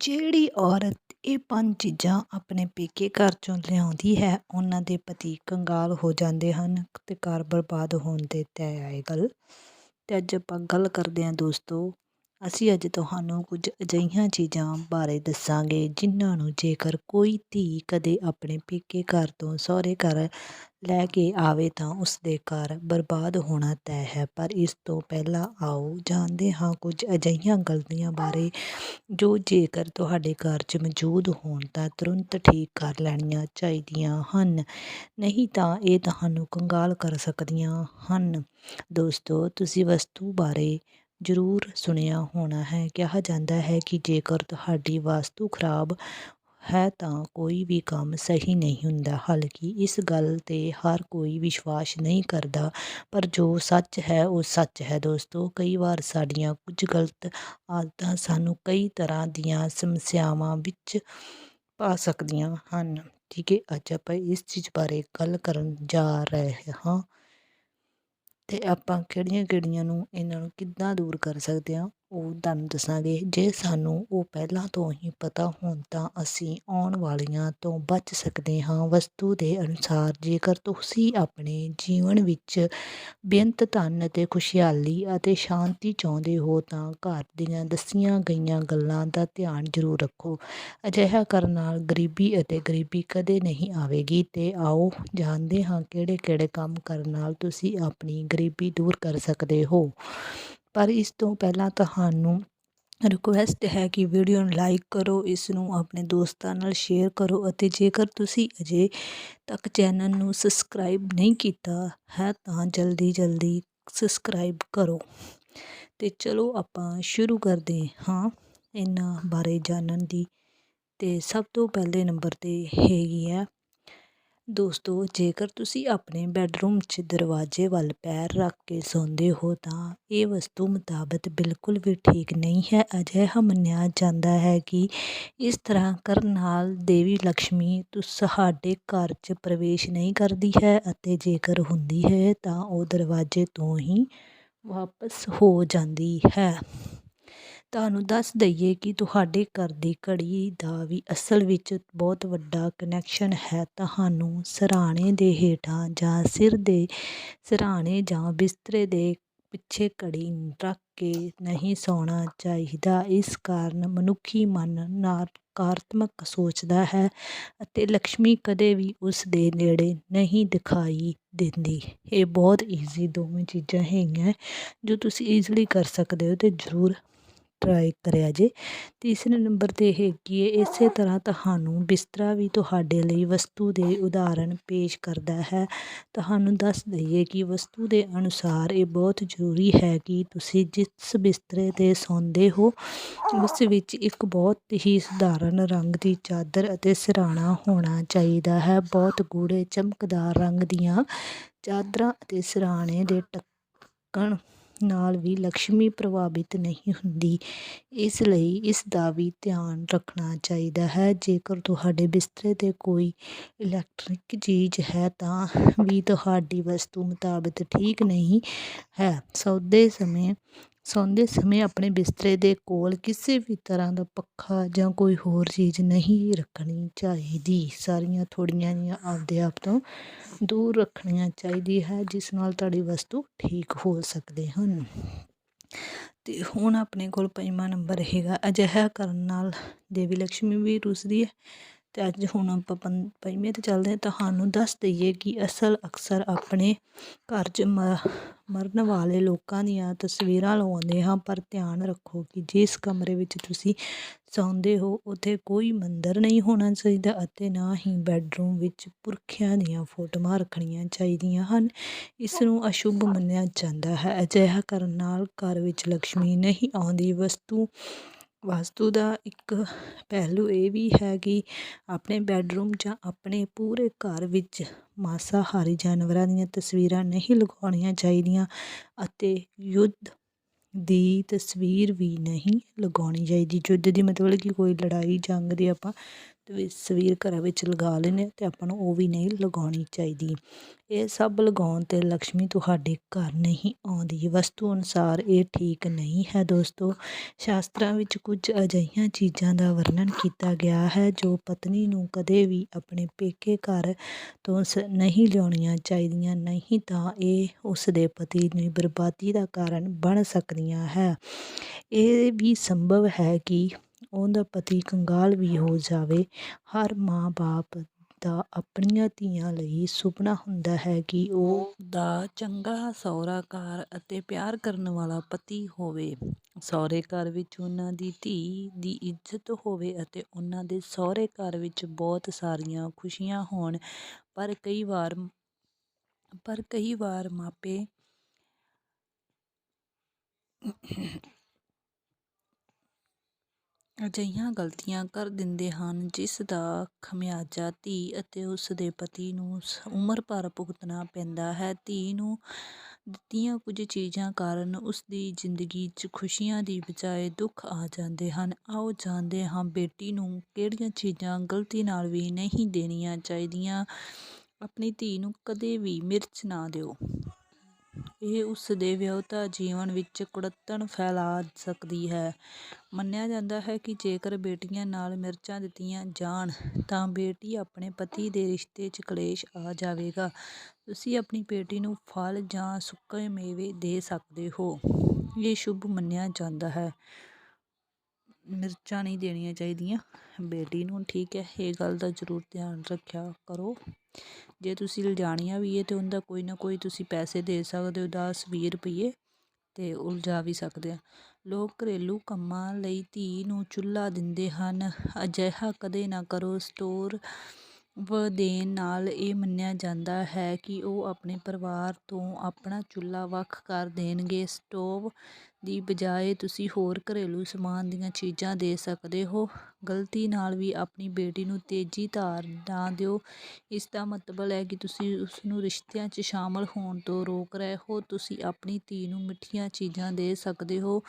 ਜਿਹੜੀ ਔਰਤ ਇਹ ਪੰਜ ਚੀਜ਼ਾਂ ਆਪਣੇ ਪੇਕੇ ਘਰ ਚੋਂ ਲਿਆਉਂਦੀ ਹੈ, ਉਹਨਾਂ ਦੇ ਪਤੀ ਕੰਗਾਲ ਹੋ ਜਾਂਦੇ ਹਨ ਅਤੇ ਘਰ ਬਰਬਾਦ ਹੋਣ 'ਤੇ ਤੈਅ ਆਏ ਗੱਲ। ਅਤੇ ਅੱਜ ਆਪਾਂ ਗੱਲ ਕਰਦੇ ਹਾਂ ਦੋਸਤੋ ਅਸੀਂ ਅੱਜ ਤੁਹਾਨੂੰ ਕੁਝ ਅਜਿਹੀਆਂ ਚੀਜ਼ਾਂ ਬਾਰੇ ਦੱਸਾਂਗੇ, ਜਿਨ੍ਹਾਂ ਨੂੰ ਜੇਕਰ ਕੋਈ ਧੀ ਕਦੇ ਆਪਣੇ ਪੇਕੇ ਘਰ ਤੋਂ ਸਹੁਰੇ ਘਰ ਲੈ ਕੇ ਆਵੇ ਤਾਂ ਉਸ ਦੇ ਘਰ ਬਰਬਾਦ ਹੋਣਾ ਤੈਅ ਹੈ। ਪਰ ਇਸ ਤੋਂ ਪਹਿਲਾਂ ਆਓ ਜਾਣਦੇ ਹਾਂ ਕੁਝ ਅਜਿਹੀਆਂ ਗਲਤੀਆਂ ਬਾਰੇ, ਜੋ ਜੇਕਰ ਤੁਹਾਡੇ ਘਰ 'ਚ ਮੌਜੂਦ ਹੋਣ ਤਾਂ ਤੁਰੰਤ ਠੀਕ ਕਰ ਲੈਣੀਆਂ ਚਾਹੀਦੀਆਂ ਹਨ। ਨਹੀਂ ਤਾਂ ਇਹ ਤੁਹਾਨੂੰ ਕੰਗਾਲ ਕਰ ਸਕਦੀਆਂ ਹਨ। ਦੋਸਤੋ, ਤੁਸੀਂ ਵਸਤੂ ਬਾਰੇ ਜ਼ਰੂਰ ਸੁਣਿਆ ਹੋਣਾ ਹੈ। ਕਿਹਾ ਜਾਂਦਾ ਹੈ ਕਿ ਜੇਕਰ ਤੁਹਾਡੀ ਵਾਸਤੂ ਖਰਾਬ ਹੈ ਤਾਂ ਕੋਈ ਵੀ ਕੰਮ ਸਹੀ ਨਹੀਂ ਹੁੰਦਾ। ਹਾਲਾਂਕਿ ਇਸ ਗੱਲ 'ਤੇ ਹਰ ਕੋਈ ਵਿਸ਼ਵਾਸ ਨਹੀਂ ਕਰਦਾ, ਪਰ ਜੋ ਸੱਚ ਹੈ ਉਹ ਸੱਚ ਹੈ। ਦੋਸਤੋ, ਕਈ ਵਾਰ ਸਾਡੀਆਂ ਕੁਝ ਗਲਤ ਆਦਤਾਂ ਸਾਨੂੰ ਕਈ ਤਰ੍ਹਾਂ ਦੀਆਂ ਸਮੱਸਿਆਵਾਂ ਵਿੱਚ ਪਾ ਸਕਦੀਆਂ ਹਨ। ਠੀਕ ਹੈ, ਅੱਜ ਆਪਾਂ ਇਸ ਚੀਜ਼ ਬਾਰੇ ਗੱਲ ਕਰਨ ਜਾ ਰਹੇ ਹਾਂ। ਤੇ ਆਪਾਂ ਕਿਹੜੀਆਂ ਕਿਹੜੀਆਂ ਨੂੰ ਇਹਨਾਂ ਨੂੰ ਕਿੱਦਾਂ ਦੂਰ ਕਰ ਸਕਦੇ ਹਾਂ? ਉਹ ਤੁਹਾਨੂੰ ਦੱਸਾਂਗੇ, ਜੇ ਸਾਨੂੰ ਉਹ ਪਹਿਲਾਂ ਤੋਂ ਹੀ ਪਤਾ ਹੋਣ ਤਾਂ ਅਸੀਂ ਆਉਣ ਵਾਲੀਆਂ ਤੋਂ ਬਚ ਸਕਦੇ ਹਾਂ। ਵਸਤੂ ਦੇ ਅਨੁਸਾਰ ਜੇਕਰ ਤੁਸੀਂ ਆਪਣੇ ਜੀਵਨ ਵਿੱਚ ਬੇਅੰਤ ਧਨ ਅਤੇ ਖੁਸ਼ਹਾਲੀ ਅਤੇ ਸ਼ਾਂਤੀ ਚਾਹੁੰਦੇ ਹੋ ਤਾਂ ਘਰ ਦੀਆਂ ਦੱਸੀਆਂ ਗਈਆਂ ਗੱਲਾਂ ਦਾ ਧਿਆਨ ਜ਼ਰੂਰ ਰੱਖੋ। ਅਜਿਹਾ ਕਰਨ ਨਾਲ ਗਰੀਬੀ ਅਤੇ ਗਰੀਬੀ ਕਦੇ ਨਹੀਂ ਆਵੇਗੀ ਤੇ ਆਓ ਜਾਣਦੇ ਹਾਂ ਕਿਹੜੇ ਕਿਹੜੇ ਕੰਮ ਕਰਨ ਨਾਲ ਤੁਸੀਂ ਆਪਣੀ ਗਰੀਬੀ ਦੂਰ ਕਰ ਸਕਦੇ ਹੋ। ਪਰ ਇਸ ਤੋਂ ਪਹਿਲਾਂ ਤੁਹਾਨੂੰ ਰਿਕੁਐਸਟ ਹੈ ਕਿ ਵੀਡੀਓ ਨੂੰ ਲਾਈਕ ਕਰੋ, ਇਸ ਨੂੰ ਆਪਣੇ ਦੋਸਤਾਂ ਨਾਲ ਸ਼ੇਅਰ ਕਰੋ ਅਤੇ ਜੇਕਰ ਤੁਸੀਂ ਅਜੇ ਤੱਕ ਚੈਨਲ ਨੂੰ ਸਬਸਕ੍ਰਾਈਬ ਨਹੀਂ ਕੀਤਾ ਹੈ ਤਾਂ ਜਲਦੀ ਜਲਦੀ ਸਬਸਕ੍ਰਾਈਬ ਕਰੋ। ਤੇ ਚਲੋ ਆਪਾਂ ਸ਼ੁਰੂ ਕਰਦੇ ਹਾਂ ਇਹਨਾਂ ਬਾਰੇ ਜਾਣਨ ਦੀ। ਤੇ ਸਭ ਤੋਂ ਪਹਿਲੇ ਨੰਬਰ ਤੇ ਹੈਗੀ ਹੈ ਦੋਸਤੋ, ਜੇਕਰ ਤੁਸੀਂ ਆਪਣੇ ਬੈੱਡਰੂਮ 'ਚ ਦਰਵਾਜ਼ੇ ਵੱਲ ਪੈਰ ਰੱਖ ਕੇ ਸੌਂਦੇ ਹੋ, ਤਾਂ ਇਹ ਵਸਤੂ ਮੁਤਾਬਕ ਬਿਲਕੁਲ ਵੀ ਠੀਕ ਨਹੀਂ ਹੈ। ਅਜਿਹਾ ਮੰਨਿਆ ਜਾਂਦਾ ਹੈ ਕਿ ਇਸ ਤਰ੍ਹਾਂ ਕਰਨ ਨਾਲ ਦੇਵੀ ਲక్ష్ਮੀ ਤੁਹਾਡੇ ਘਰ 'ਚ ਪ੍ਰਵੇਸ਼ ਨਹੀਂ ਕਰਦੀ ਹੈ ਅਤੇ ਜੇਕਰ ਹੁੰਦੀ ਹੈ, ਤਾਂ ਉਹ ਦਰਵਾਜ਼ੇ ਤੋਂ ਹੀ ਵਾਪਸ ਹੋ ਜਾਂਦੀ ਹੈ। ਤੁਹਾਨੂੰ ਦੱਸ ਦਈਏ ਕਿ ਤੁਹਾਡੇ ਘਰ ਦੀ ਘੜੀ ਦਾ ਵੀ ਅਸਲ ਵਿੱਚ ਬਹੁਤ ਵੱਡਾ ਕਨੈਕਸ਼ਨ ਹੈ। ਤੁਹਾਨੂੰ ਸਰਾਣੇ ਦੇ ਹੇਠਾਂ ਜਾਂ ਸਿਰ ਦੇ ਸਰਾਣੇ ਜਾਂ ਬਿਸਤਰੇ ਦੇ ਪਿੱਛੇ ਘੜੀ ਰੱਖ ਕੇ ਨਹੀਂ ਸੌਣਾ ਚਾਹੀਦਾ। ਇਸ ਕਾਰਨ ਮਨੁੱਖੀ ਮਨ ਨਕਾਰਾਤਮਕ ਸੋਚਦਾ ਹੈ ਅਤੇ ਲక్ష్ਮੀ ਕਦੇ ਵੀ ਉਸ ਦੇ ਨੇੜੇ ਨਹੀਂ ਦਿਖਾਈ ਦਿੰਦੀ। ਇਹ ਬਹੁਤ ਈਜ਼ੀ ਦੋਵੇਂ ਚੀਜ਼ਾਂ ਹੈਗੀਆਂ ਜੋ ਤੁਸੀਂ ਈਜ਼ੀਲੀ ਕਰ ਸਕਦੇ ਹੋ ਤੇ ਜ਼ਰੂਰ ਟਰਾਈ ਕਰਿਆ ਜੇ। ਤੀਸਰੇ ਨੰਬਰ 'ਤੇ ਹੈਗੀ ਹੈ ਇਸੇ ਤਰ੍ਹਾਂ ਤੁਹਾਨੂੰ ਬਿਸਤਰਾ ਵੀ ਤੁਹਾਡੇ ਲਈ ਵਸਤੂ ਦੇ ਉਦਾਹਰਣ ਪੇਸ਼ ਕਰਦਾ ਹੈ। ਤੁਹਾਨੂੰ ਦੱਸ ਦਈਏ ਕਿ ਵਸਤੂ ਦੇ ਅਨੁਸਾਰ ਇਹ ਬਹੁਤ ਜ਼ਰੂਰੀ ਹੈ ਕਿ ਤੁਸੀਂ ਜਿਸ ਬਿਸਤਰੇ 'ਤੇ ਸੌਂਦੇ ਹੋ, ਉਸ ਵਿੱਚ ਇੱਕ ਬਹੁਤ ਹੀ ਸਧਾਰਨ ਰੰਗ ਦੀ ਚਾਦਰ ਅਤੇ ਸਿਰਹਾਣਾ ਹੋਣਾ ਚਾਹੀਦਾ ਹੈ। ਬਹੁਤ ਗੂੜੇ ਚਮਕਦਾਰ ਰੰਗ ਦੀਆਂ ਚਾਦਰਾਂ ਅਤੇ ਸਿਰਹਾਣੇ ਦੇ ਟੱਕਣ ਨਾਲ ਵੀ ਲਕਸ਼ਮੀ ਪ੍ਰਭਾਵਿਤ ਨਹੀਂ ਹੁੰਦੀ। ਇਸ ਲਈ ਇਸ ਦਾ ਵੀ ਧਿਆਨ ਰੱਖਣਾ ਚਾਹੀਦਾ ਹੈ। ਜੇਕਰ ਤੁਹਾਡੇ ਬਿਸਤਰੇ 'ਤੇ ਕੋਈ ਇਲੈਕਟ੍ਰਿਕ ਚੀਜ਼ ਹੈ ਤਾਂ ਵੀ ਤੁਹਾਡੀ ਵਸਤੂ ਮੁਤਾਬਕ ਠੀਕ ਨਹੀਂ ਹੈ। ਸੌਦੇ ਸਮੇਂ ਸੌਂਦੇ ਸਮੇਂ ਆਪਣੇ ਬਿਸਤਰੇ ਦੇ ਕੋਲ ਕਿਸੇ ਵੀ ਤਰ੍ਹਾਂ ਦਾ ਪੱਖਾ ਜਾਂ ਕੋਈ ਹੋਰ ਚੀਜ਼ ਨਹੀਂ ਰੱਖਣੀ ਚਾਹੀਦੀ। ਸਾਰੀਆਂ ਥੋੜੀਆਂ ਜਿਹੀਆਂ ਆਪਦੇ ਆਪ ਤੋਂ ਦੂਰ ਰੱਖਣੀਆਂ ਚਾਹੀਦੀ ਹੈ, ਜਿਸ ਨਾਲ ਤੁਹਾਡੀ ਵਸਤੂ ਠੀਕ ਹੋ ਸਕਦੇ ਹਨ। ਤੇ ਹੁਣ ਆਪਣੇ ਕੋਲ ਪੰਜਵਾਂ ਨੰਬਰ ਹੈਗਾ, ਅਜਿਹਾ ਕਰਨ ਨਾਲ ਦੇਵੀ ਲక్ష్ਮੀ ਵੀ ਰੁੱਸਦੀ ਹੈ। ਅਤੇ ਅੱਜ ਹੁਣ ਆਪਾਂ ਪੰ, ਪੰਜਵੇਂ ਤੇ ਚੱਲਦੇ ਹਾਂ, ਤੁਹਾਨੂੰ ਦੱਸ ਦਈਏ ਕਿ ਅਸਲ ਅਕਸਰ ਆਪਣੇ ਘਰ 'ਚ ਮ, ਮਰਨ ਵਾਲੇ ਲੋਕਾਂ ਦੀਆਂ ਤਸਵੀਰਾਂ ਲਵਾਉਂਦੇ ਹਾਂ, ਪਰ ਧਿਆਨ ਰੱਖੋ ਕਿ ਜਿਸ ਕਮਰੇ ਵਿੱਚ ਤੁਸੀਂ ਸੌਂਦੇ ਹੋ, ਉੱਥੇ ਕੋਈ ਮੰਦਰ ਨਹੀਂ ਹੋਣਾ ਚਾਹੀਦਾ ਅਤੇ ਨਾ ਹੀ ਬੈੱਡਰੂਮ ਵਿੱਚ ਪੁਰਖਿਆਂ ਦੀਆਂ ਫੋਟੋਆਂ ਰੱਖਣੀਆਂ ਚਾਹੀਦੀਆਂ ਹਨ। ਇਸ ਨੂੰ ਅਸ਼ੁਭ ਮੰਨਿਆ ਜਾਂਦਾ ਹੈ। ਅਜਿਹਾ ਕਰਨ ਨਾਲ ਘਰ ਵਿੱਚ ਲక్ష్ਮੀ ਨਹੀਂ ਆਉਂਦੀ। ਵਸਤੂ ਵਾਸਤੂ ਦਾ ਇੱਕ ਪਹਿਲੂ ਇਹ ਵੀ ਹੈ ਕਿ ਆਪਣੇ ਬੈੱਡਰੂਮ ਜਾਂ ਆਪਣੇ ਪੂਰੇ ਘਰ ਵਿੱਚ ਮਾਸਾਹਾਰੀ ਜਾਨਵਰਾਂ ਦੀਆਂ ਤਸਵੀਰਾਂ ਨਹੀਂ ਲਗਾਉਣੀਆਂ ਚਾਹੀਦੀਆਂ ਅਤੇ ਯੁੱਧ ਦੀ ਤਸਵੀਰ ਵੀ ਨਹੀਂ ਲਗਾਉਣੀ ਚਾਹੀਦੀ। ਯੁੱਧ ਦੀ ਮਤਲਬ ਕਿ ਕੋਈ ਲੜਾਈ, ਜੰਗ ਦੀ ਆਪਾਂ ਤਸਵੀਰ ਘਰਾਂ ਵਿੱਚ ਲਗਾ ਲੈਂਦੇ ਹਾਂ ਅਤੇ ਆਪਾਂ ਨੂੰ ਉਹ ਵੀ ਨਹੀਂ ਲਗਾਉਣੀ ਚਾਹੀਦੀ। ਇਹ ਸਭ ਲਗਾਉਣ 'ਤੇ ਲਕਸ਼ਮੀ ਤੁਹਾਡੇ ਘਰ ਨਹੀਂ ਆਉਂਦੀ। ਵਸਤੂ ਅਨੁਸਾਰ ਇਹ ਠੀਕ ਨਹੀਂ ਹੈ ਦੋਸਤੋ। ਸ਼ਾਸਤਰਾਂ ਵਿੱਚ ਕੁਝ ਅਜਿਹੀਆਂ ਚੀਜ਼ਾਂ ਦਾ ਵਰਣਨ ਕੀਤਾ ਗਿਆ ਹੈ ਜੋ ਪਤਨੀ ਨੂੰ ਕਦੇ ਵੀ ਆਪਣੇ ਪੇਕੇ ਘਰ ਤੋਂ ਸ ਨਹੀਂ ਲਿਆਉਣੀਆਂ ਚਾਹੀਦੀਆਂ। ਨਹੀਂ ਤਾਂ ਇਹ ਉਸ ਦੇ ਪਤੀ ਦੀ ਬਰਬਾਦੀ ਦਾ ਕਾਰਨ ਬਣ ਸਕਦੀਆਂ ਹੈ। ਇਹ ਵੀ ਸੰਭਵ ਹੈ ਕਿ ਉਹਦਾ ਪਤੀ ਕੰਗਾਲ ਵੀ ਹੋ ਜਾਵੇ। ਹਰ ਮਾਂ-ਬਾਪ ਦਾ ਆਪਣੀਆਂ ਧੀਆਂ ਲਈ ਸੁਪਨਾ ਹੁੰਦਾ ਹੈ ਕਿ ਉਹ ਦਾ ਚੰਗਾ ਸਹੁਰਾ ਘਰ ਅਤੇ ਪਿਆਰ ਕਰਨ ਵਾਲਾ ਪਤੀ ਹੋਵੇ। ਸਹੁਰੇ ਘਰ ਵਿੱਚ ਉਹਨਾਂ ਦੀ ਧੀ ਦੀ ਇੱਜ਼ਤ ਹੋਵੇ ਅਤੇ ਉਹਨਾਂ ਦੇ ਸਹੁਰੇ ਘਰ ਵਿੱਚ ਬਹੁਤ ਸਾਰੀਆਂ ਖੁਸ਼ੀਆਂ ਹੋਣ। ਪਰ ਕਈ ਵਾਰ, ਪਰ ਕਈ ਵਾਰ ਮਾਪੇ ਅਜਿਹੀਆਂ ਗਲਤੀਆਂ ਕਰ ਦਿੰਦੇ ਹਨ ਜਿਸ ਦਾ ਖਮਿਆਜ਼ਾ ਧੀ ਅਤੇ ਉਸ ਦੇ ਪਤੀ ਨੂੰ ਸ- ਉਮਰ ਭਰ ਭੁਗਤਣਾ ਪੈਂਦਾ ਹੈ। ਧੀ ਨੂੰ ਦਿੱਤੀਆਂ ਕੁਝ ਚੀਜ਼ਾਂ ਕਾਰਨ ਉਸ ਦੀ ਜ਼ਿੰਦਗੀ 'ਚ ਖੁਸ਼ੀਆਂ ਦੀ ਬਜਾਏ ਦੁੱਖ ਆ ਜਾਂਦੇ ਹਨ। ਆਓ ਜਾਣਦੇ ਹਾਂ ਬੇਟੀ ਨੂੰ ਕਿਹੜੀਆਂ ਚੀਜ਼ਾਂ ਗਲਤੀ ਨਾਲ ਵੀ ਨਹੀਂ ਦੇਣੀਆਂ ਚਾਹੀਦੀਆਂ। ਆਪਣੀ ਧੀ ਨੂੰ ਕਦੇ ਵੀ ਮਿਰਚ ਨਾ ਦਿਓ। ਇਹ ਉਸ ਦੇ ਵਿਆਹੁਤਾ ਜੀਵਨ ਵਿੱਚ ਕੁੜੱਤਣ ਫੈਲਾ ਸਕਦੀ ਹੈ। ਮੰਨਿਆ ਜਾਂਦਾ ਹੈ ਕਿ ਜੇਕਰ ਬੇਟੀਆਂ ਨਾਲ ਮਿਰਚਾਂ ਦਿੱਤੀਆਂ ਜਾਣ, ਤਾਂ ਬੇਟੀ ਆਪਣੇ ਪਤੀ ਦੇ ਰਿਸ਼ਤੇ 'ਚ ਕਲੇਸ਼ ਆ ਜਾਵੇਗਾ। ਤੁਸੀਂ ਆਪਣੀ ਬੇਟੀ ਨੂੰ ਫਲ ਜਾਂ ਸੁੱਕੇ ਮੇਵੇ ਦੇ ਸਕਦੇ ਹੋ। ਇਹ ਸ਼ੁਭ ਮੰਨਿਆ ਜਾਂਦਾ ਹੈ। ਮਿਰਚਾਂ ਨਹੀਂ ਦੇਣੀਆਂ ਚਾਹੀਦੀਆਂ। ਬੇਟੀ ਨੂੰ ਠੀਕ ਹੈ, ਇਹ ਗੱਲ ਦਾ ਜ਼ਰੂਰ ਧਿਆਨ ਰੱਖਿਆ ਕਰੋ। ਜੇ ਤੁਸੀਂ ਲਿਜਾਣੀਆਂ ਵੀ ਹੈ ਤੇ ਉਹਦਾ ਕੋਈ ਨਾ ਕੋਈ ਤੁਸੀਂ ਪੈਸੇ ਦੇ ਸਕਦੇ ਹੋ 10 20 ਰੁਪਏ ਤੇ ਉਲਝਾ ਵੀ ਸਕਦੇ ਆ। ਲੋਕ ਘਰੇਲੂ ਕੰਮਾਂ ਲਈ ਧੀ ਨੂੰ ਚੁੱਲ੍ਹਾ ਦਿੰਦੇ ਹਨ। ਅਜਿਹਾ ਕਦੇ ਨਾ ਕਰੋ। ਸਟੋਰ ਵ ਦੇਣ ਨਾਲ ਇਹ ਮੰਨਿਆ ਜਾਂਦਾ ਹੈ ਕਿ ਉਹ ਆਪਣੇ ਪਰਿਵਾਰ ਤੋਂ ਆਪਣਾ ਚੁੱਲ੍ਹਾ ਵੱਖ ਕਰ ਦੇਣਗੇ। ਸਟੋਵ ਦੀ ਬਜਾਏ ਤੁਸੀਂ ਹੋਰ ਘਰੇਲੂ ਸਮਾਨ ਦੀਆਂ ਚੀਜ਼ਾਂ ਦੇ ਸਕਦੇ ਹੋ। ਗਲਤੀ ਨਾਲ ਵੀ ਆਪਣੀ ਬੇਟੀ ਨੂੰ ਤੇਜ਼ੀ ਧਾਰ ਨਾ ਦਿਓ। ਇਸ ਦਾ ਮਤਲਬ ਹੈ ਕਿ ਤੁਸੀਂ ਉਸ ਨੂੰ ਰਿਸ਼ਤਿਆਂ 'ਚ ਸ਼ਾਮਲ ਹੋਣ ਤੋਂ ਰੋਕ ਰਹੇ ਹੋ। ਤੁਸੀਂ ਆਪਣੀ ਧੀ ਨੂੰ ਮਿੱਠੀਆਂ ਚੀਜ਼ਾਂ ਦੇ ਸਕਦੇ ਹੋ।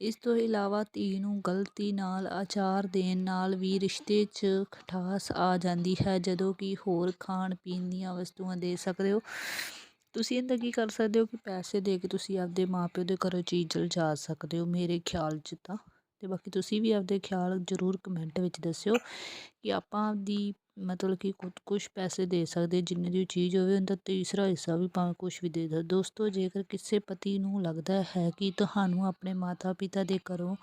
ਇਸ ਤੋਂ ਇਲਾਵਾ ਧੀ ਨੂੰ ਗਲਤੀ ਨਾਲ ਆਚਾਰ ਦੇਣ ਨਾਲ ਵੀ ਰਿਸ਼ਤੇ 'ਚ ਖਟਾਸ ਆ ਜਾਂਦੀ ਹੈ, ਜਦੋਂ ਕਿ ਹੋਰ ਖਾਣ ਪੀਣ ਦੀਆਂ ਵਸਤੂਆਂ ਦੇ ਸਕਦੇ ਹੋ। ਤੁਸੀਂ ਇਹਦਾ ਕੀ ਕਰ ਸਕਦੇ ਹੋ ਕਿ ਪੈਸੇ ਦੇ ਕੇ ਤੁਸੀਂ ਆਪਦੇ ਮਾਪਿਓ ਦੇ ਘਰੋਂ ਚੀਜ਼ ਲਿਜਾ ਸਕਦੇ ਹੋ ਮੇਰੇ ਖਿਆਲ 'ਚ ਤਾਂ। ਤੇ ਬਾਕੀ ਤੁਸੀਂ ਵੀ ਆਪਦੇ ਖਿਆਲ ਜ਼ਰੂਰ ਕਮੈਂਟ ਵਿੱਚ ਦੱਸਿਓ। ਕਿ ਆਪਾਂ ਆਪਦੀ ਮਤਲਬ ਕਿ ਕੁ ਕੁਛ ਪੈਸੇ ਦੇ ਸਕਦੇ, ਜਿੰਨੇ ਦੀ ਚੀਜ਼ ਹੋਵੇ, ਉਹਦਾ ਤੀਸਰਾ ਹਿੱਸਾ ਵੀ ਭਾਵੇਂ ਕੁਛ ਵੀ ਦੇ ਦੋ। ਦੋਸਤੋ, ਜੇਕਰ ਕਿਸੇ ਪਤੀ ਨੂੰ ਲੱਗਦਾ ਹੈ ਕਿ ਤੁਹਾਨੂੰ ਆਪਣੇ ਮਾਤਾ ਪਿਤਾ ਦੇ ਘਰੋਂ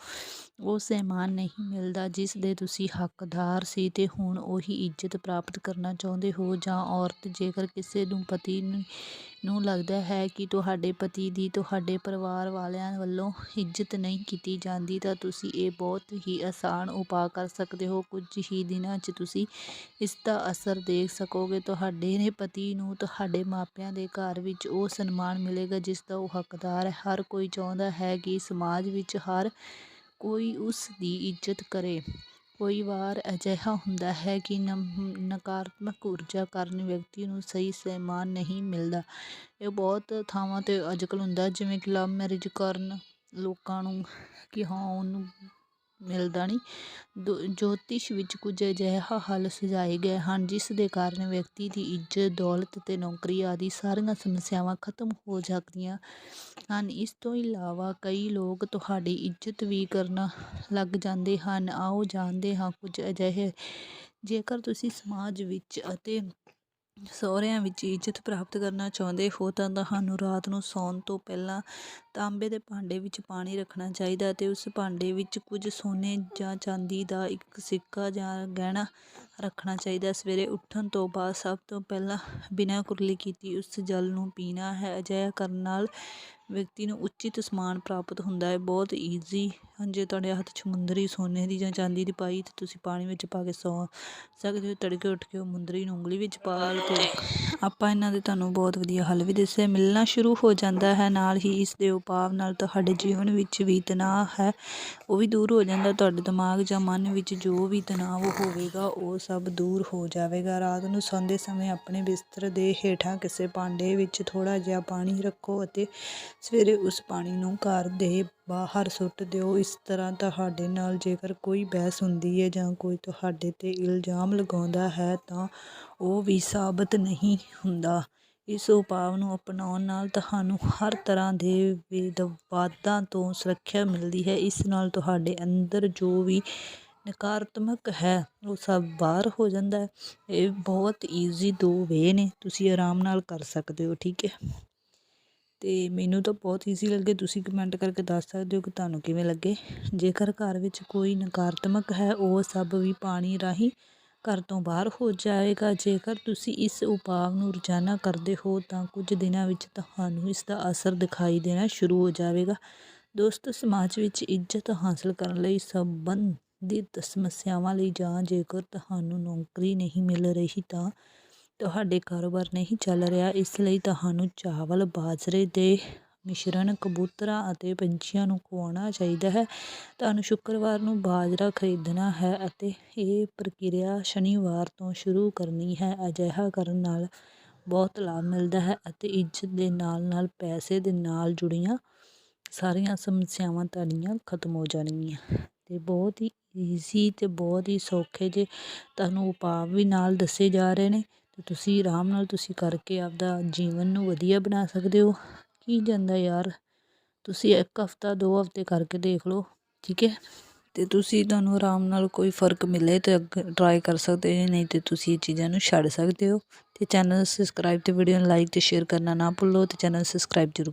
ਉਹ ਸਹਿਮਾਨ ਨਹੀਂ ਮਿਲਦਾ, ਜਿਸ ਦੇ ਤੁਸੀਂ ਹੱਕਦਾਰ ਸੀ ਤੇ ਹੁਣ ਉਹੀ ਇੱਜ਼ਤ ਪ੍ਰਾਪਤ ਕਰਨਾ ਚਾਹੁੰਦੇ ਹੋ ਜਾਂ ਔਰਤ, ਜੇਕਰ ਕਿਸੇ ਨੂੰ ਪਤੀ ਨੂੰ ਨੂੰ ਲੱਗਦਾ ਹੈ ਕਿ ਤੁਹਾਡੇ ਪਤੀ ਦੀ ਤੁਹਾਡੇ ਪਰਿਵਾਰ ਵਾਲਿਆਂ ਵੱਲੋਂ ਇੱਜ਼ਤ ਨਹੀਂ ਕੀਤੀ ਜਾਂਦੀ, ਤਾਂ ਤੁਸੀਂ ਇਹ ਬਹੁਤ ਹੀ ਆਸਾਨ ਉਪਾਅ ਕਰ ਸਕਦੇ ਹੋ। ਕੁਝ ਹੀ ਦਿਨਾਂ 'ਚ ਤੁਸੀਂ ਇਸ ਦਾ ਅਸਰ ਦੇਖ ਸਕੋਗੇ। ਤੁਹਾਡੇ ਨੇ ਪਤੀ ਨੂੰ ਤੁਹਾਡੇ ਮਾਪਿਆਂ ਦੇ ਘਰ ਵਿੱਚ ਉਹ ਸਨਮਾਨ ਮਿਲੇਗਾ, ਜਿਸ ਦਾ ਉਹ ਹੱਕਦਾਰ ਹੈ। ਹਰ ਕੋਈ ਚਾਹੁੰਦਾ ਹੈ ਕਿ ਸਮਾਜ ਵਿੱਚ ਹਰ ਕੋਈ ਉਸ ਦੀ ਇੱਜ਼ਤ ਕਰੇ। ਕਈ ਵਾਰ ਅਜਿਹਾ ਹੁੰਦਾ ਹੈ ਕਿ ਨਮ- ਨਕਾਰਾਤਮਕ ਊਰਜਾ ਕਾਰਨ ਵਿਅਕਤੀ ਨੂੰ ਸਹੀ ਸਨਮਾਨ ਨਹੀਂ ਮਿਲਦਾ। ਇਹ ਬਹੁਤ ਥਾਵਾਂ 'ਤੇ ਅੱਜ ਕੱਲ੍ਹ ਹੁੰਦਾ, ਜਿਵੇਂ ਕਿ ਲਵ ਮੈਰਿਜ ਕਰਨ ਲੋਕਾਂ ਨੂੰ ਕਿ ਹਾਂ, ਉਹਨੂੰ ਮਿਲਦਾ ਨਹੀਂ ਦੋ, ਜੋਤਿਸ਼ ਵਿੱਚ ਕੁਝ ਅਜਿਹਾ ਹੱਲ ਸੁਝਾਏ ਗਏ ਹਨ, ਜਿਸ ਦੇ ਕਾਰਨ ਵਿਅਕਤੀ ਦੀ ਇੱਜ਼ਤ, ਦੌਲਤ ਅਤੇ ਨੌਕਰੀ ਆਦਿ ਸਾਰੀਆਂ ਸਮੱਸਿਆਵਾਂ ਖਤਮ ਹੋ ਸਕਦੀਆਂ ਹਨ। ਇਸ ਤੋਂ ਇਲਾਵਾ ਕਈ ਲੋਕ ਤੁਹਾਡੀ ਇੱਜ਼ਤ ਵੀ ਕਰਨਾ ਲੱਗ ਜਾਂਦੇ ਹਨ। ਆਓ ਜਾਣਦੇ ਹਾਂ ਕੁਝ ਅਜਿਹੇ। ਜੇਕਰ ਤੁਸੀਂ ਸਮਾਜ ਵਿੱਚ ਅਤੇ ਸਹੁਰਿਆਂ ਵਿੱਚ ਇੱਜ਼ਤ ਪ੍ਰਾਪਤ ਕਰਨਾ ਚਾਹੁੰਦੇ ਹੋ ਤਾਂ ਤੁਹਾਨੂੰ ਰਾਤ ਨੂੰ ਸੌਣ ਤੋਂ ਪਹਿਲਾਂ ਤਾਂਬੇ ਦੇ ਭਾਂਡੇ ਵਿੱਚ ਪਾਣੀ ਰੱਖਣਾ ਚਾਹੀਦਾ ਅਤੇ ਉਸ ਭਾਂਡੇ ਵਿੱਚ ਕੁਝ ਸੋਨੇ ਜਾਂ ਚਾਂਦੀ ਦਾ ਇੱਕ ਸਿੱਕਾ ਜਾਂ ਗਹਿਣਾ ਰੱਖਣਾ ਚਾਹੀਦਾ ਸਵੇਰੇ ਉੱਠਣ ਤੋਂ ਬਾਅਦ ਸਭ ਤੋਂ ਪਹਿਲਾਂ ਬਿਨਾਂ ਕੁਰਲੀ ਕੀਤੀ ਉਸ ਜਲ ਨੂੰ ਪੀਣਾ ਹੈ। ਅਜਿਹਾ ਕਰਨ ਨਾਲ ਵਿਅਕਤੀ ਨੂੰ ਉਚਿਤ ਸਮਾਨ ਪ੍ਰਾਪਤ ਹੁੰਦਾ ਹੈ। ਬਹੁਤ ਈਜ਼ੀ ਜੇ ਤੁਹਾਡੇ ਹੱਥ 'ਚ ਮੁੰਦਰੀ, ਸੋਨੇ ਦੀ ਜਾਂ ਚਾਂਦੀ ਦੀ ਪਾਈ ਤਾਂ ਤੁਸੀਂ ਪਾਣੀ ਵਿੱਚ ਪਾ ਕੇ ਸੌ ਸਕਦੇ ਹੋ। ਤੜਕੇ ਉੱਠ ਕੇ ਉਹ ਮੁੰਦਰੀ ਨੂੰ ਉਂਗਲੀ ਵਿੱਚ ਪਾ ਕੇ ਆਪਾਂ ਇਹਨਾਂ ਦੇ ਤੁਹਾਨੂੰ ਬਹੁਤ ਵਧੀਆ ਹੱਲ ਵੀ ਦੱਸਿਆ। ਮਿਲਣਾ ਸ਼ੁਰੂ ਹੋ ਜਾਂਦਾ ਹੈ। ਨਾਲ ਹੀ ਇਸ ਦੇ ਉਪਾਅ ਨਾਲ ਤੁਹਾਡੇ ਜੀਵਨ ਵਿੱਚ ਵੀ ਤਣਾਅ ਹੈ। ਉਹ ਵੀ ਦੂਰ ਹੋ ਜਾਂਦਾ। ਤੁਹਾਡੇ ਦਿਮਾਗ ਜਾਂ ਮਨ ਵਿੱਚ ਜੋ ਵੀ ਤਣਾਅ ਹੋਵੇਗਾ, ਉਹ ਸਭ ਦੂਰ ਹੋ ਜਾਵੇਗਾ। ਰਾਤ ਨੂੰ ਸੌਂਦੇ ਸਮੇਂ ਆਪਣੇ ਬਿਸਤਰ ਦੇ ਹੇਠਾਂ ਕਿਸੇ ਭਾਂਡੇ ਵਿੱਚ ਥੋੜ੍ਹਾ ਜਿਹਾ ਪਾਣੀ ਰੱਖੋ ਅਤੇ ਸਵੇਰੇ ਉਸ ਪਾਣੀ ਨੂੰ ਘਰ ਦੇ ਬਾਹਰ ਸੁੱਟ ਦਿਓ। ਇਸ ਤਰ੍ਹਾਂ ਤੁਹਾਡੇ ਨਾਲ ਜੇਕਰ ਕੋਈ ਬਹਿਸ ਹੁੰਦੀ ਹੈ ਜਾਂ ਕੋਈ ਤੁਹਾਡੇ 'ਤੇ ਇਲਜ਼ਾਮ ਲਗਾਉਂਦਾ ਹੈ ਤਾਂ ਉਹ ਵੀ ਸਾਬਤ ਨਹੀਂ ਹੁੰਦਾ। ਇਸ ਉਪਾਅ ਨੂੰ ਅਪਣਾਉਣ ਨਾਲ ਤੁਹਾਨੂੰ ਹਰ ਤਰ੍ਹਾਂ ਦੇ ਵਿਵਾਦਾਂ ਤੋਂ ਸੁਰੱਖਿਆ ਮਿਲਦੀ ਹੈ। ਇਸ ਨਾਲ ਤੁਹਾਡੇ ਅੰਦਰ ਜੋ ਵੀ ਨਕਾਰਾਤਮਕ ਹੈ, ਉਹ ਸਭ ਬਾਹਰ ਹੋ ਜਾਂਦਾ ਇਹ ਬਹੁਤ ਈਜ਼ੀ ਦੋ ਵੇ ਨੇ, ਤੁਸੀਂ ਆਰਾਮ ਨਾਲ ਕਰ ਸਕਦੇ ਹੋ, ਠੀਕ ਹੈ। ਅਤੇ ਮੈਨੂੰ ਤਾਂ ਬਹੁਤ ਈਜ਼ੀ ਲੱਗੇ, ਤੁਸੀਂ ਕਮੈਂਟ ਕਰਕੇ ਦੱਸ ਸਕਦੇ ਹੋ ਕਿ ਤੁਹਾਨੂੰ ਕਿਵੇਂ ਲੱਗੇ। ਜੇਕਰ ਘਰ ਵਿੱਚ ਕੋਈ ਨਕਾਰਾਤਮਕ ਹੈ, ਉਹ ਸਭ ਵੀ ਪਾਣੀ ਰਾਹੀਂ ਘਰ ਤੋਂ ਬਾਹਰ ਹੋ ਜਾਏਗਾ। ਜੇਕਰ ਤੁਸੀਂ ਇਸ ਉਪਾਅ ਨੂੰ ਰੋਜ਼ਾਨਾ ਕਰਦੇ ਹੋ, ਤਾਂ ਕੁਝ ਦਿਨਾਂ ਵਿੱਚ ਤੁਹਾਨੂੰ ਇਸ ਦਾ ਅਸਰ ਦਿਖਾਈ ਦੇਣਾ ਸ਼ੁਰੂ ਹੋ ਜਾਵੇਗਾ। ਦੋਸਤੋ, ਸਮਾਜ ਵਿੱਚ ਇੱਜ਼ਤ ਹਾਸਲ ਕਰਨ ਲਈ ਸੰਬੰਧ ਸੰਬੰਧਿਤ ਸਮੱਸਿਆਵਾਂ ਲਈ ਜਾਂ ਜੇਕਰ ਤੁਹਾਨੂੰ ਨੌਕਰੀ ਨਹੀਂ ਮਿਲ ਰਹੀ ਤਾਂ ਤੁਹਾਡੇ ਕਾਰੋਬਾਰ ਨਹੀਂ ਚੱਲ ਰਿਹਾ, ਇਸ ਲਈ ਤੁਹਾਨੂੰ ਚਾਵਲ, ਬਾਜਰੇ ਦੇ ਮਿਸ਼ਰਣ, ਕਬੂਤਰਾਂ ਅਤੇ ਪੰਛੀਆਂ ਨੂੰ ਖਵਾਉਣਾ ਚਾਹੀਦਾ ਹੈ। ਤੁਹਾਨੂੰ ਸ਼ੁੱਕਰਵਾਰ ਨੂੰ ਬਾਜਰਾ ਖਰੀਦਣਾ ਹੈ ਅਤੇ ਇਹ ਪ੍ਰਕਿਰਿਆ ਸ਼ਨੀਵਾਰ ਤੋਂ ਸ਼ੁਰੂ ਕਰਨੀ ਹੈ, ਅਜਿਹਾ ਕਰਨ ਨਾਲ ਬਹੁਤ ਲਾਭ ਮਿਲਦਾ ਹੈ ਅਤੇ ਇੱਜ਼ਤ ਦੇ ਨਾਲ ਨਾਲ ਪੈਸੇ ਦੇ ਨਾਲ ਜੁੜੀਆਂ ਸਾਰੀਆਂ ਸਮੱਸਿਆਵਾਂ ਤੁਹਾਡੀਆਂ ਖਤਮ ਹੋ ਜਾਣਗੀਆਂ। ਅਤੇ ਬਹੁਤ ਹੀ ਈਜ਼ੀ ਅਤੇ ਬਹੁਤ ਹੀ ਸੌਖੇ ਜੇ ਤੁਹਾਨੂੰ ਉਪਾਅ ਵੀ ਨਾਲ ਦੱਸੇ ਜਾ ਰਹੇ ਨੇ। ਅਤੇ ਤੁਸੀਂ ਆਰਾਮ ਨਾਲ ਤੁਸੀਂ ਕਰਕੇ ਆਪਦਾ ਜੀਵਨ ਨੂੰ ਵਧੀਆ ਬਣਾ ਸਕਦੇ ਹੋ। ਕੀ ਜਾਂਦਾ ਯਾਰ, ਤੁਸੀਂ ਇੱਕ ਹਫਤਾ, ਦੋ ਹਫ਼ਤੇ ਕਰਕੇ ਦੇਖ ਲਓ, ਠੀਕ ਹੈ? ਅਤੇ ਤੁਸੀਂ ਤੁਹਾਨੂੰ ਆਰਾਮ ਨਾਲ ਕੋਈ ਫ਼ਰਕ ਮਿਲੇ ਤਾਂ ਅੱਗੇ ਟਰਾਈ ਕਰ ਸਕਦੇ ਹੋ, ਨਹੀਂ ਤਾਂ ਤੁਸੀਂ ਇਹ ਚੀਜ਼ਾਂ ਨੂੰ ਛੱਡ ਸਕਦੇ ਹੋ। ਅਤੇ ਚੈਨਲ ਸਬਸਕ੍ਰਾਈਬ ਅਤੇ ਵੀਡੀਓ ਨੂੰ ਲਾਈਕ ਅਤੇ ਸ਼ੇਅਰ ਕਰਨਾ ਨਾ ਭੁੱਲੋ ਅਤੇ ਚੈਨਲ ਸਬਸਕ੍ਰਾਈਬ ਜ਼ਰੂਰ